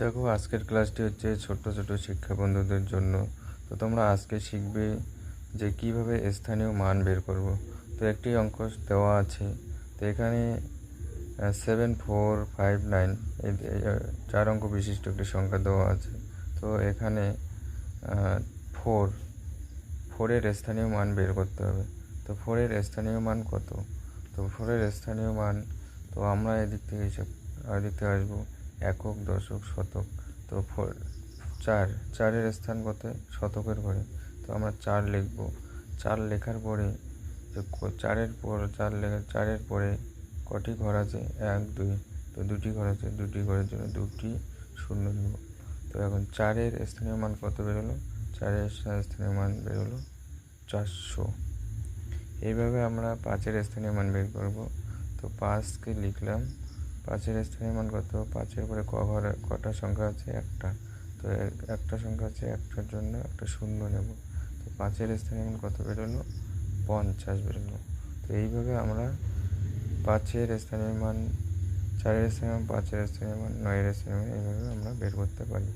দেখো আজকের ক্লাসটি হচ্ছে ছোট্ট ছোট শিক্ষা বন্ধুদের জন্য। তো তোমরা আজকে শিখবে যে কীভাবে স্থানীয় মান বের করব। তো একটি অঙ্ক দেওয়া আছে। তো এখানে সেভেন ফোর ফাইভ নাইন চার অঙ্ক বিশিষ্ট একটি সংখ্যা দেওয়া আছে। তো এখানে ফোর ফোরের স্থানীয় মান বের করতে হবে। তো ফোরের স্থানীয় মান কত? তো ফোরের স্থানীয় মান, তো আমরা এদিক থেকে হিসাব এদিক থেকে আসব। একক, দশক, শতক। তো চার, চারের স্থান কত শতকের ঘরে তো আমরা চার লিখব। চার লেখার পরে চারের পর, চার লেখা চারের পরে কটি ঘর আছে? এক, দুই। তো দুটি ঘর আছে। দুটি ঘরের জন্য দুটি শূন্য নেব তো এখন চারের স্থানীয় মান কত বেরোলো? চারের স্থানীয় মান বেরোলো চারশো। এইভাবে আমরা পাঁচের স্থানীয় মান বের করব। তো পাঁচকে লিখলাম পাঁচের স্থানীয় মান কত? পাঁচের পরে ক ঘর, কটা সংখ্যা আছে? একটা। তো এক- একটা সংখ্যা আছে একটার জন্য একটা শূন্য নেব। তো পাঁচের স্থানীয় মান কত বেরোলো? পঞ্চাশ বেরোলো। তো এইভাবে আমরা পাঁচের স্থানীয় মান চারের স্থানীয় মান পাঁচের স্থানীয় মান নয়ের স্থানীয় মান এইভাবে আমরা বের করতে পারি।